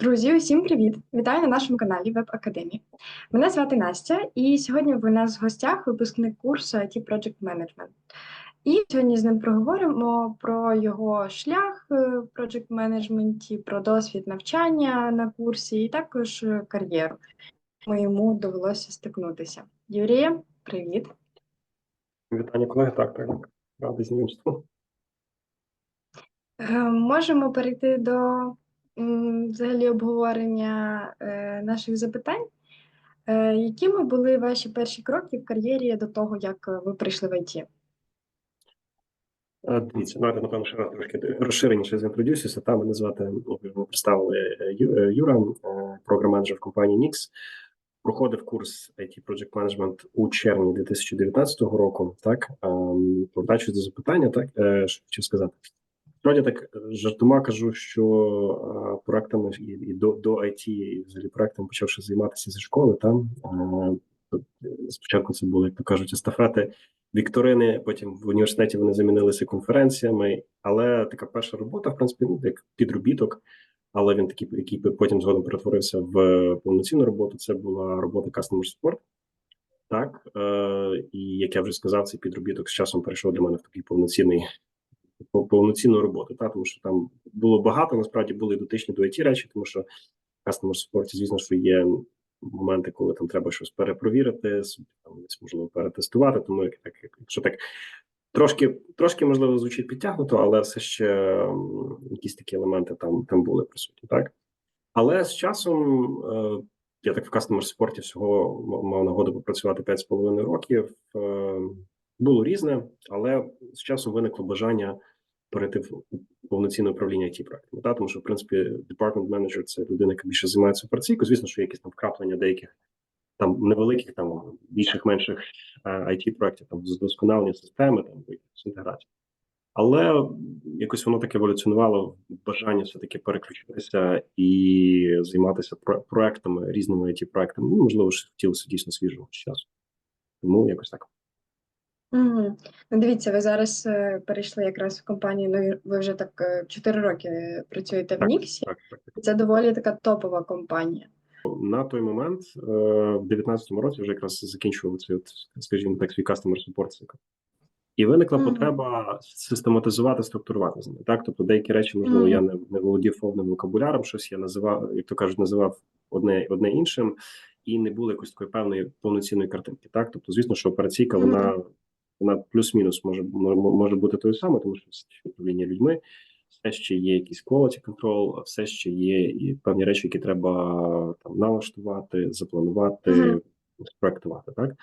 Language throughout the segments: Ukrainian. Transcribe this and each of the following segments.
Друзі, усім привіт! Вітаю на нашому каналі Веб Академії. Мене звати Настя, і сьогодні в нас в гостях випускник курсу IT Project Management. І сьогодні з ним проговоримо про його шлях в Project Management, про досвід навчання на курсі і також кар'єру. Ми йому довелося стикнутися. Юрія, привіт! Вітання, колеги. Так, так, радий знайомству. Е, Можемо перейти до взагалі обговорення е, наших запитань. Е, Якими були ваші перші кроки в кар'єрі до того, як е, ви прийшли в ІТ? Дивіться, давайте, напевно, ще раз трошки розширеніше зінтродюсюся. Там мене звати, ну, ви представили Юра, програм-менеджер в компанії Nix. Проходив курс IT Project Management у червні 2019 року. Так, Ем, повертаючись до запитання, так що хотів сказати. Справді так е, жартома кажу, що е, проектами і, і до, до IT, і взагалі проектами почавши займатися зі школи. Там е, спочатку це були, як то кажуть, естафети, вікторини. Потім в університеті вони замінилися конференціями. Але така перша робота, в принципі, ну як підробіток. Але він такий, який потім згодом перетворився в повноцінну роботу. Це була робота Customer Support. Так, е, і як я вже сказав, цей підробіток з часом перейшов для мене в такий повноцінний пов- повноцінну роботу. Та тому що там було багато, насправді були дотичні до IT речі, тому що в Customer Support, звісно, що є моменти, коли там треба щось перепровірити, там можливо перетестувати. Тому як так, якщо так трошки, трошки можливо звучить підтягнуто, але все ще якісь такі елементи там, там були присутні, так. Але з часом е, я так в Customer Support всього мав нагоду попрацювати 5,5 років. Е, було різне, але з часом виникло бажання перейти в повноцінне управління it проектами. Та тому що в принципі департмент менеджер це людина, яка більше займається операційкою. Звісно, що є якісь там вкраплення деяких там невеликих, там більших менших it проектів, там з вдосконалення системи, там якісь інтеграції. Але якось воно таке еволюціонувало бажання все таки переключитися і займатися про- проектами різними it проектами. Ну можливо, що хотілося дійсно свіжого часу. Тому якось так. Угу. Ну, дивіться, ви зараз е, перейшли якраз в компанію. Ну, і ви вже так 4 роки працюєте в Так, Ніксі. Так, так, так. і Це доволі така топова компанія. На той момент, е, в 19-му році, вже якраз закінчував цей, от, скажімо так, свій customer support цикл. І виникла Мгм. потреба систематизувати, структурувати з ними. Так, тобто деякі речі, можливо, Мгм. я не, не володів повним вокабуляром, щось я називав, як то кажуть, називав одне одне іншим, і не було якоїсь такої певної повноцінної картинки. Так, тобто, звісно, що операційка Мгм. вона, вона плюс-мінус може може, бути тою самою, тому що все ще управління людьми, все ще є якийсь quality control, все ще є і певні речі, які треба там налаштувати, запланувати, Мгм. спроектувати. Так.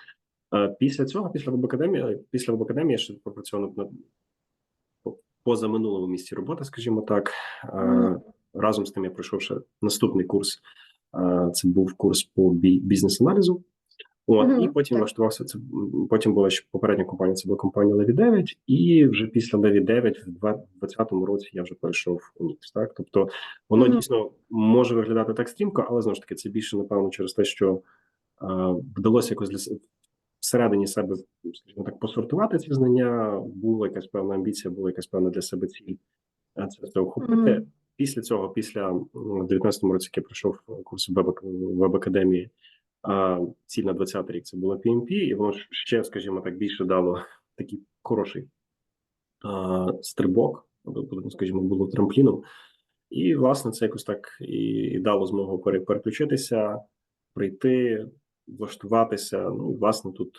Після цього, після веб-академії, після веб-академії я ще попрацював над по- поза минулому місці роботи, скажімо так. Мгм. Разом з тим я пройшов ще наступний курс. Це був курс по бізнес-аналізу. От, Мгм, і потім влаштувався. Це потім була ще попередня компанія. Це була компанія Levy 9, і вже після Levy 9 в 2020 році я вже перейшов у Nix. Так, тобто воно Мгм. дійсно може виглядати так стрімко, але знову ж таки це більше напевно через те, що е, вдалося якось для всередині себе, скажімо так, посортувати ці знання. Була якась певна амбіція, була якась певна для себе ціль це все охопити. Мгм. Після цього, після м, 19-му році, як я пройшов курс веб веб-академії, а ціль на 20-й рік це була PMP, і воно ще, скажімо так, більше дало такий хороший стрибок, скажімо, було трампліном. І, власне, це якось так і, дало змогу пере- переключитися, прийти, влаштуватися. Ну, власне, тут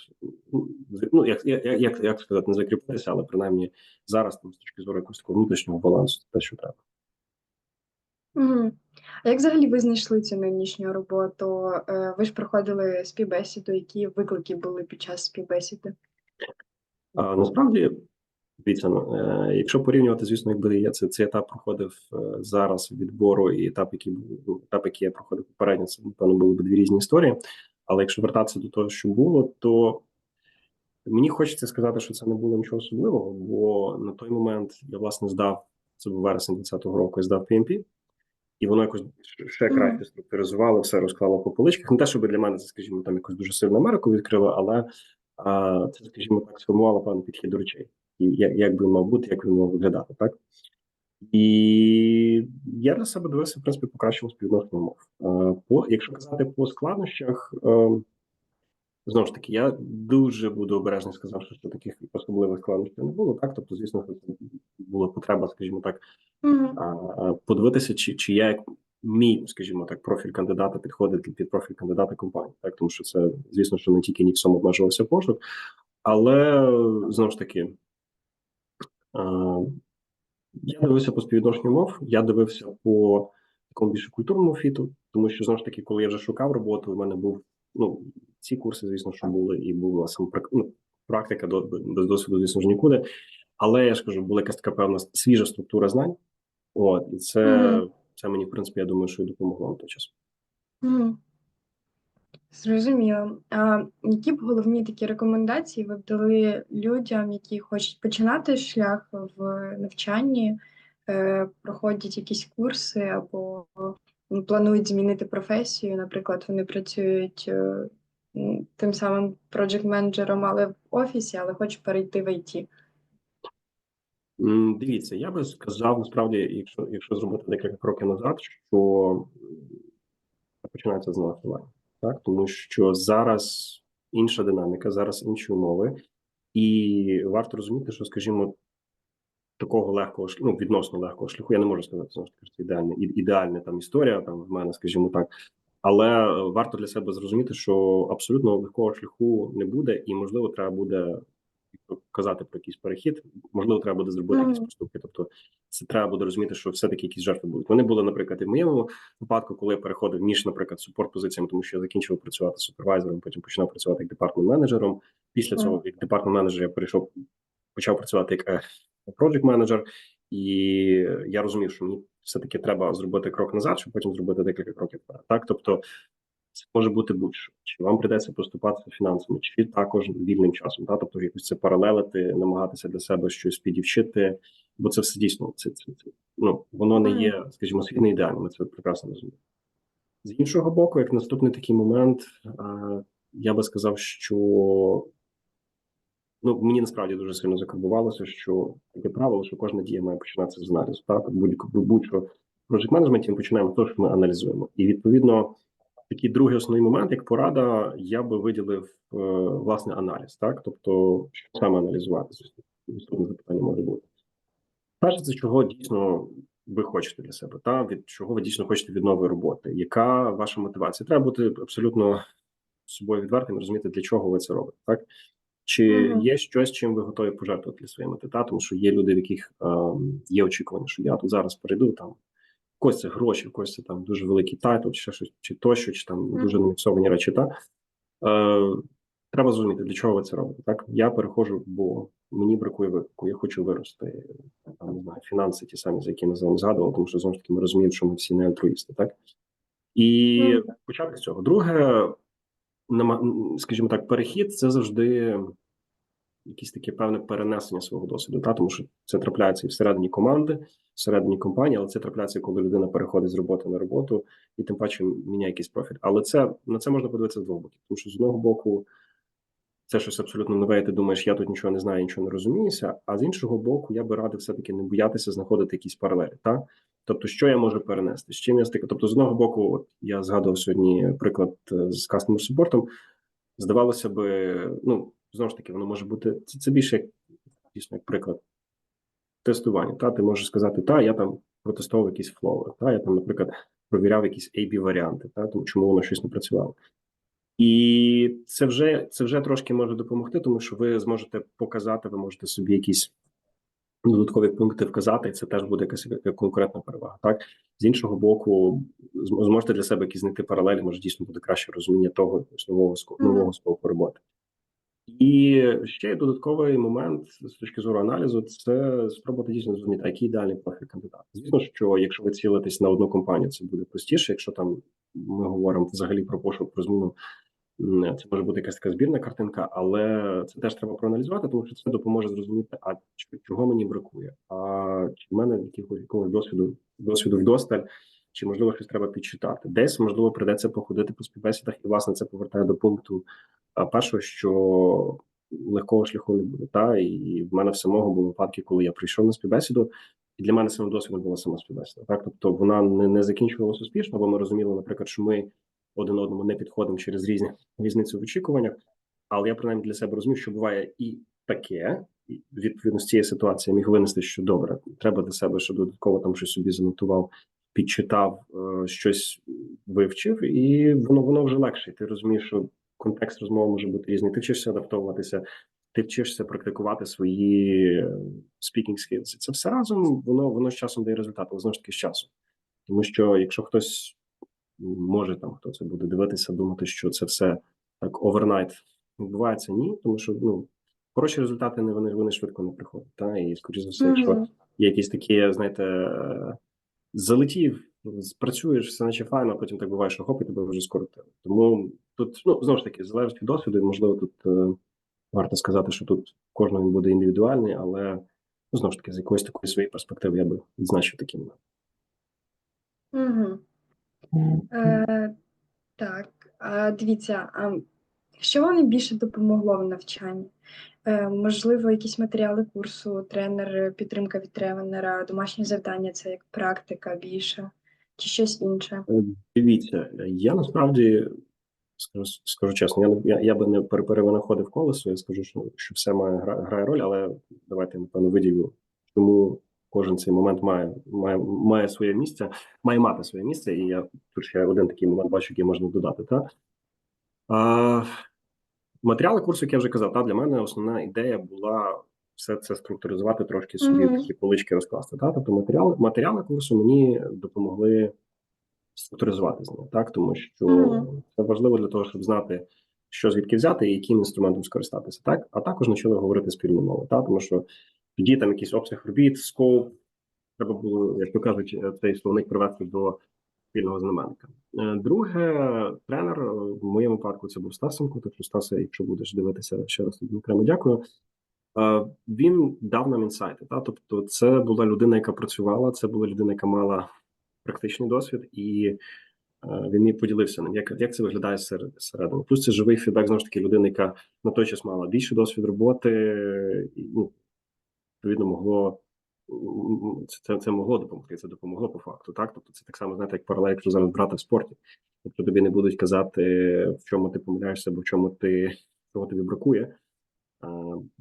ну, як, як, як, сказати, не закріпитися, але принаймні зараз там з точки зору якогось такого внутрішнього балансу, те, що треба. А як взагалі ви знайшли цю нинішню роботу? Е, Ви ж проходили співбесіду, які виклики були під час співбесіди? А насправді, дивіться, ну, е, якщо порівнювати, звісно, якби я це цей етап проходив е, зараз відбору, і етап, який був ну, етап, який я проходив попередньо, це напевно були б дві різні історії. Але якщо вертатися до того, що було, то мені хочеться сказати, що це не було нічого особливого, бо на той момент я власне здав це був вересень 2020 року, я здав PMP, і воно якось ще краще структуризувало, все розклало по поличках. Не те, щоб для мене це, скажімо, там якось дуже сильно Америку відкрило, але а, це, скажімо так, сформувало певний підхід до речей. І як, як би мав бути, як він мав виглядати, так? І я для себе дивився, в принципі, по кращому співвідношенню мов. Е, По, якщо казати по складнощах, е, знову ж таки, я дуже буду обережний сказав, що таких особливих складнощів не було. Так, тобто, звісно, це була потреба, скажімо так, подивитися, чи, чи я як мій, скажімо так, профіль кандидата підходить під профіль кандидата компанії. Так, тому що це, звісно, що не тільки Ніксом обмежувався пошук, але знову ж таки. Я дивився по співвідношенню мов, я дивився по такому більше культурному фіту, тому що знову ж таки, коли я вже шукав роботу, у мене був ну ці курси, звісно, що були, і була сам ну, практика до без досвіду, звісно ж нікуди. Але я ж кажу, була якась така певна свіжа структура знань. От і це, Мгм. це мені, в принципі, я думаю, що і допомогло на той час. Мгм. Зрозуміло. А які б головні такі рекомендації ви б дали людям, які хочуть починати шлях в навчанні, е, проходять якісь курси або планують змінити професію? Наприклад, вони працюють е, тим самим проджект-менеджером, але в офісі, але хочуть перейти в ІТ. Дивіться, я би сказав насправді, якщо якщо зробити декілька кроків назад, що починається з налаштування, так тому що зараз інша динаміка, зараз інші умови, і варто розуміти, що, скажімо, такого легкого ну, відносно легкого шляху, я не можу сказати, таки, що це ідеальна ідеальна там історія там в мене, скажімо так. Але е, варто для себе зрозуміти, що абсолютно легкого шляху не буде, і можливо, треба буде казати про якийсь перехід. Можливо, треба буде зробити якісь поступки. Тобто, це треба буде розуміти, що все-таки якісь жертви будуть. Вони були, наприклад, і в моєму випадку, коли я переходив між, наприклад, супорт позиціями, тому що я закінчив працювати супервайзером, потім починав працювати як департмент менеджером. Після цього, як департмент менеджер, я перейшов, почав працювати як проджект менеджер, і я розумів, що мені все-таки треба зробити крок назад, щоб потім зробити декілька кроків вперед. Так, тобто. Це може бути будь-що. Чи вам прийдеться поступатися фінансами, чи також вільним часом, та тобто якось це паралелити, намагатися для себе щось підівчити, бо це все дійсно це, це, це ну воно не є, скажімо, світ не ідеальним. Ми це прекрасно розуміємо. З іншого боку, як наступний такий момент, я би сказав, що ну мені насправді дуже сильно закарбувалося, що таке правило, що кожна дія має починатися з аналізу. Так, будь-що будь-що в project менеджменті ми починаємо з що ми аналізуємо, і відповідно такий другий основний момент, як порада, я би виділив е, власне аналіз, так тобто, що саме аналізувати наступне запитання може бути. Перше, це чого дійсно ви хочете для себе, та від чого ви дійсно хочете від нової роботи? Яка ваша мотивація? Треба бути абсолютно собою відвертим, розуміти, для чого ви це робите, так? Чи Мгм. є щось, чим ви готові пожертвувати для своєї мети? Та? Тому що є люди, в яких е, є очікування, що я тут зараз перейду там когось це гроші, когось це там дуже великий тайтл, чи щось, чи тощо, чи там Мгм. дуже наміксовані речі. Та? Е, треба зрозуміти, для чого ви це робите. Так я переходжу, бо мені бракує виклику, я хочу вирости. Там не знаю, фінанси, ті самі, за які ми з вами згадували, тому що знову ж таки ми розуміємо, що ми всі не альтруїсти, так і Мгм. почати з цього. Друге, скажімо так, перехід це завжди якесь таке певне перенесення свого досвіду, та тому що це трапляється і всередині команди, всередині компанії, але це трапляється, коли людина переходить з роботи на роботу і тим паче міняє якийсь профіль. Але це на це можна подивитися з двох боків, тому що з одного боку. Це щось абсолютно нове, і ти думаєш, я тут нічого не знаю, нічого не розуміюся. А з іншого боку, я би радив все-таки не боятися знаходити якісь паралелі. Та? Тобто, що я можу перенести? З чим я стикаю? Тобто, з одного боку, от я згадував сьогодні приклад е, з customer супортом. Здавалося би, ну знову ж таки, воно може бути це, це більше як дійсно як приклад тестування. Та ти можеш сказати, та я там протестував якісь флови, та я там, наприклад, провіряв якісь ab варіанти, та тому чому воно щось не працювало. І це вже це вже трошки може допомогти, тому що ви зможете показати, ви можете собі якісь додаткові пункти вказати, і це теж буде якась яка конкурентна перевага. Так з іншого боку, зм- зможете для себе якісь знайти паралелі, може дійсно буде краще розуміння того нового нового скопу роботи. І ще є додатковий момент з точки зору аналізу, це спробувати дійсно зрозуміти, а який ідеальний профіль кандидата. Звісно, що якщо ви цілитесь на одну компанію, це буде простіше. Якщо там ми говоримо взагалі про пошук про зміну, це може бути якась така збірна картинка, але це теж треба проаналізувати, тому що це допоможе зрозуміти, а чого мені бракує, а чи в мене якихось якогось досвіду досвіду вдосталь, чи можливо щось треба підчитати. Десь можливо придеться походити по співбесідах, і власне це повертає до пункту першого, що легкого шляху не буде. Та і в мене в самого були випадки, коли я прийшов на співбесіду. І для мене самим досвідом була сама співбесіда. Так, тобто вона не, не закінчувалася успішно, бо ми розуміли, наприклад, що ми один одному не підходимо через різні різницю в очікуваннях. Але я принаймні для себе розумів, що буває і таке, і відповідно з цієї ситуації міг винести, що добре, треба для себе, що додатково там щось собі занотував, підчитав, е, щось вивчив, і воно воно вже легше. Ти розумієш, що контекст розмови може бути різний. Ти вчишся адаптовуватися, ти вчишся практикувати свої е, speaking skills. Це все разом воно воно з часом дає результат, але знову ж таки з часом. Тому що якщо хтось може там хто це буде дивитися, думати, що це все так овернайт відбувається, ні, тому що ну хороші результати не вони вони швидко не приходять. Та і скоріш за все, якщо є якісь такі, знаєте, е, залетів, працюєш, все наче файно, а потім так буває, що хоп, і тебе вже скоротили. Тому тут ну знову ж таки залежить від досвіду. і, Можливо, тут е, варто сказати, що тут кожного він буде індивідуальний, але ну, знову ж таки з якоїсь такої своєї перспективи я би відзначив такі моменти. Угу. Е, так, а дивіться, а що вам найбільше допомогло в навчанні? Е, можливо, якісь матеріали курсу, тренер, підтримка від тренера, домашні завдання це як практика більше, чи щось інше? Е, Дивіться, я насправді скажу, скажу чесно, я, не- я, я би не пере- перевинаходив колесо, я скажу, що, що все має гра, грає роль, але давайте напевно виділю, чому кожен цей момент має, має, має своє місце, має мати своє місце, і я тут ще один такий момент бачу, який можна додати. Та? А, матеріали курсу, як я вже казав, та, для мене основна ідея була все це структуризувати трошки собі Мгм. такі полички розкласти. Та? Тобто матеріали, матеріали курсу мені допомогли структуризувати з знання, так тому що Мгм. це важливо для того, щоб знати, що звідки взяти і яким інструментом скористатися, так а також навчили говорити спільну мову, так тому що тоді там якийсь обсяг робіт, скоп, треба було, як то кажуть, е, цей словник привести до спільного знаменника. Е, Друге, тренер е, в моєму випадку це був Стасенко. Так що Стасе, якщо будеш дивитися ще раз тобі окремо дякую. Він дав нам інсайти. Та тобто, це була людина, яка працювала, це була людина, яка мала практичний досвід, і він мені поділився ним, як, як це виглядає сер- зсередини. Плюс це живий фідбек, знову ж таки, людини, яка на той час мала більше досвід роботи, ну, відповідно, могло це, це, це могло допомогти, це допомогло по факту. Так, тобто це так само, знаєте, як паралель, якщо зараз брати в спорті. Тобто тобі не будуть казати, в чому ти помиляєшся, або в чому ти чого тобі бракує.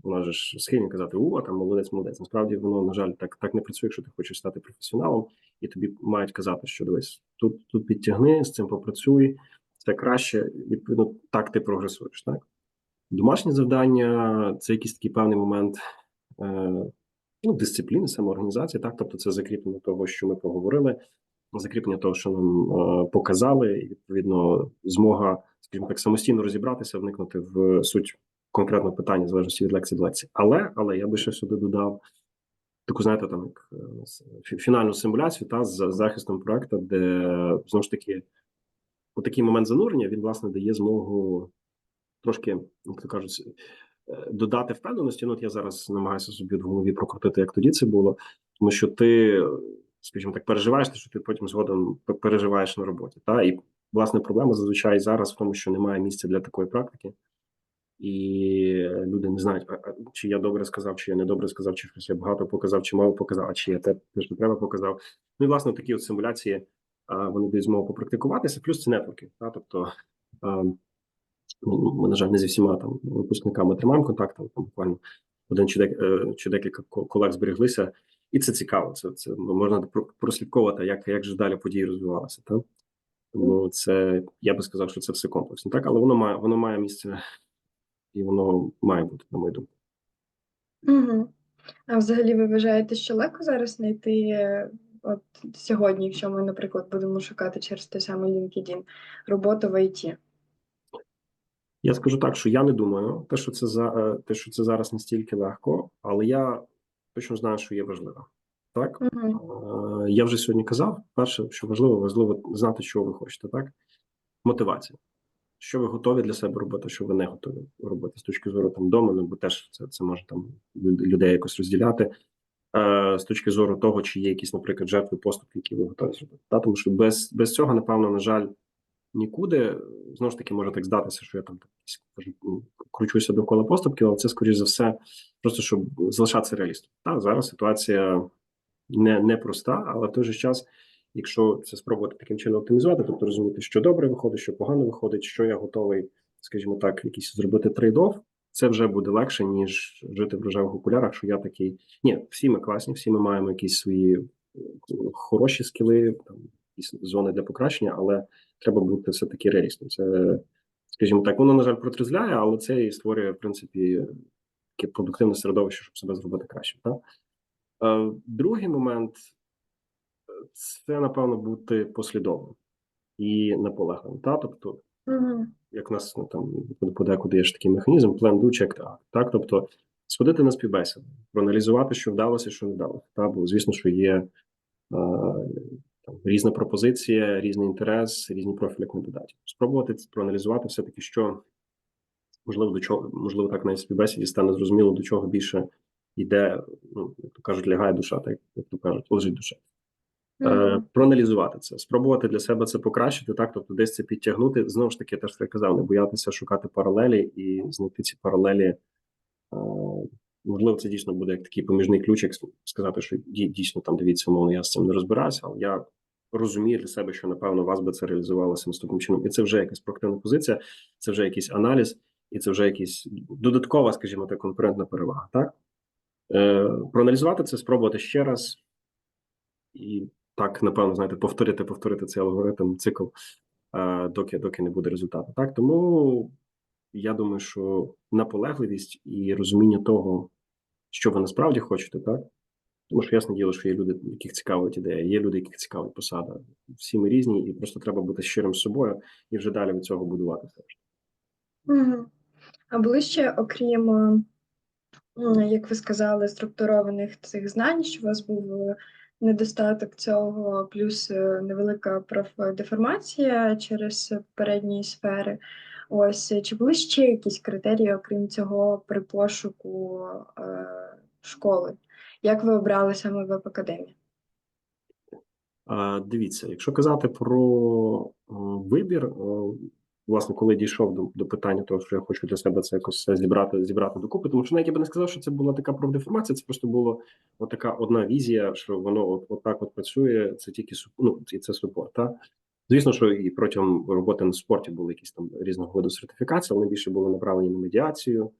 Вона ж схильна казати, о, там молодець, молодець. Насправді воно, на жаль, так, так не працює, якщо ти хочеш стати професіоналом, і тобі мають казати, що дивись, тут, тут підтягни, з цим попрацюй, це краще, відповідно, так ти прогресуєш. Так? Домашнє завдання це якийсь такий певний момент ну, дисципліни, самоорганізації, так, тобто це закріплення того, що ми поговорили, закріплення того, що нам е, показали, і відповідно змога, скажімо так, самостійно розібратися, вникнути в суть конкретного питання, в залежності від лекції до лекції. Але, але я би ще сюди додав таку, знаєте, там як е, фінальну симуляцію та з захистом проекту, де знову ж таки у такий момент занурення він власне дає змогу трошки, як то кажуть, е, додати впевненості. Ну, от я зараз намагаюся собі в голові прокрутити, як тоді це було, тому що ти, скажімо так, переживаєш те, що ти потім згодом переживаєш на роботі. Та і власне проблема зазвичай зараз в тому, що немає місця для такої практики. І люди не знають, чи я добре сказав, чи я не добре сказав, чи щось я багато показав, чи мало показав, а чи я те, що треба показав. Ну і власне такі от симуляції вони дають змогу попрактикуватися, плюс це нетворки. Та? Тобто ми, на жаль, не зі всіма там випускниками тримаємо контакт, там буквально один чи, дек, е, чи декілька колег зберіглися, і це цікаво. Це, це можна прослідковувати, як, як же далі події розвивалися. Та? Тому це я би сказав, що це все комплексно, так, але воно має воно має місце і воно має бути, на мою думку. Угу. А взагалі ви вважаєте, що легко зараз знайти е, от сьогодні, якщо ми, наприклад, будемо шукати через той самий LinkedIn роботу в ІТ? Я скажу так, що я не думаю, те, що це за е, те, що це зараз настільки легко, але я точно знаю, що є важливо. Так Угу. Е, я вже сьогодні казав. Перше, що важливо, важливо знати, що ви хочете, так? Мотивація. Що ви готові для себе робити, що ви не готові робити з точки зору там домену, бо теж це, це може там людей якось розділяти. Е, з точки зору того, чи є якісь, наприклад, жертви поступки, які ви готові зробити. Та? Тому що без, без цього, напевно, на жаль, нікуди. Знову ж таки, може так здатися, що я там кручуся довкола поступків, але це, скоріш за все, просто щоб залишатися реалістом. Так, зараз ситуація не, не проста, але в той же час, якщо це спробувати таким чином оптимізувати, тобто розуміти, що добре виходить, що погано виходить, що я готовий, скажімо так, якийсь зробити трейд-офф, це вже буде легше, ніж жити в рожевих окулярах, що я такий. Ні, всі ми класні, всі ми маємо якісь свої хороші скіли, там якісь зони для покращення, але треба бути все-таки реалістом. Це, скажімо так, воно, на жаль, протрезвляє, але це і створює, в принципі, таке продуктивне середовище, щоб себе зробити краще. Так? Е, Другий момент це, напевно, бути послідовним і наполегливим. Та? Тобто, Угу. як у нас ну, там подекуди є ж такий механізм, plan, do, check, act. Так, тобто сходити на співбесіду, проаналізувати, що вдалося, що не вдалося. Та, бо звісно, що є е, там, різна пропозиція, різний інтерес, різні профілі кандидатів. Спробувати це проаналізувати все таки, що можливо до чого, можливо, так на співбесіді стане зрозуміло, до чого більше йде, ну як то кажуть, лягає душа, так як то кажуть, лежить душа. Е, проаналізувати це, спробувати для себе це покращити, так тобто десь це підтягнути. Знову ж таки, я казав, не боятися шукати паралелі і знайти ці паралелі. Е, можливо, це дійсно буде як такий поміжний ключик, сказати, що дійсно там дивіться, умовно, я з цим не розбираюся, але я розумію для себе, що напевно вас би це реалізувалося наступним чином. І це вже якась проактивна позиція, це вже якийсь аналіз, і це вже якийсь додаткова, скажімо так, конкурентна перевага. Так е, проаналізувати це, спробувати ще раз. І так, напевно, знаєте, повторити, повторити цей алгоритм, цикл, е, доки, доки не буде результату. Так, тому я думаю, що наполегливість і розуміння того, що ви насправді хочете, так. Тому що ясне діло, що є люди, яких цікавить ідея, є люди, яких цікавить посада. Всі ми різні, і просто треба бути щирим з собою і вже далі від цього будувати все. А були ще, окрім, як ви сказали, структурованих цих знань, що у вас був е, недостаток цього, плюс е, невелика профдеформація через передні сфери. Ось чи були ще якісь критерії, окрім цього, при пошуку е, школи? Як ви обрали саме веб-академію? Дивіться, якщо казати про вибір, власне, коли дійшов до, до питання того, що я хочу для себе це якось все зібрати, зібрати докупи, тому що навіть я би не сказав, що це була така профдеформація, це просто була така одна візія, що воно от, от так от працює, це тільки ну, і це супорт. Та? Звісно, що і протягом роботи на спорті були якісь там різного виду сертифікації, вони більше були направлені на медіацію,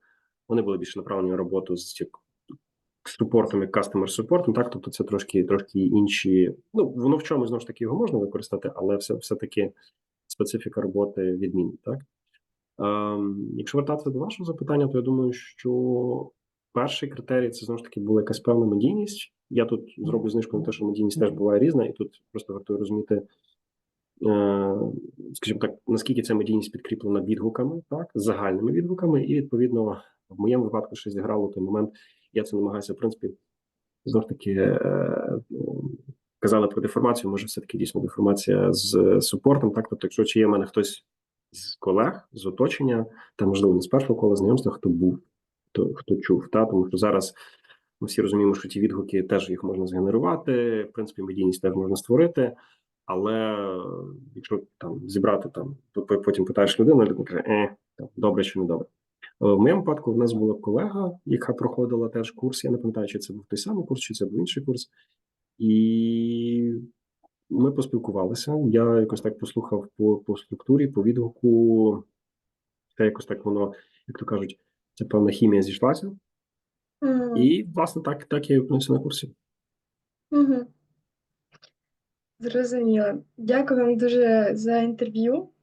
вони були більше направлені на роботу з супортом, як customer супортом, так тобто це трошки трошки інші. Ну воно в чомусь знову ж таки його можна використати, але все все таки специфіка роботи відмінна. Так ем, якщо вертатися до вашого запитання, то я думаю, що перший критерій це знову ж таки була якась певна медійність. Я тут зроблю знижку на те, що медійність теж буває різна, і тут просто варто розуміти. е, Скажімо так, наскільки ця медійність підкріплена відгуками, так, загальними відгуками, і відповідно в моєму випадку ще зіграло той момент, я це намагаюся, в принципі, знов таки е, казали про деформацію, може, все-таки дійсно деформація з супортом. Так, тобто, якщо чи є в мене хтось з колег, з оточення, та можливо не з першого кола знайомства, хто був, хто, хто чув, та тому що зараз ми всі розуміємо, що ті відгуки теж їх можна згенерувати, в принципі, медійність теж можна створити. Але якщо там зібрати там, потім питаєш людину, людина каже, е, там, добре чи не добре. Е, В моєму випадку в нас була колега, яка проходила теж курс. Я не пам'ятаю, чи це був той самий курс, чи це був інший курс. І ми поспілкувалися. Я якось так послухав по, по структурі, по відгуку. Те якось так воно, як то кажуть, це певна хімія зійшлася. Мгм. І, власне, так, так я і опинився на курсі. Угу. Зрозуміло. Дякую вам дуже за інтерв'ю.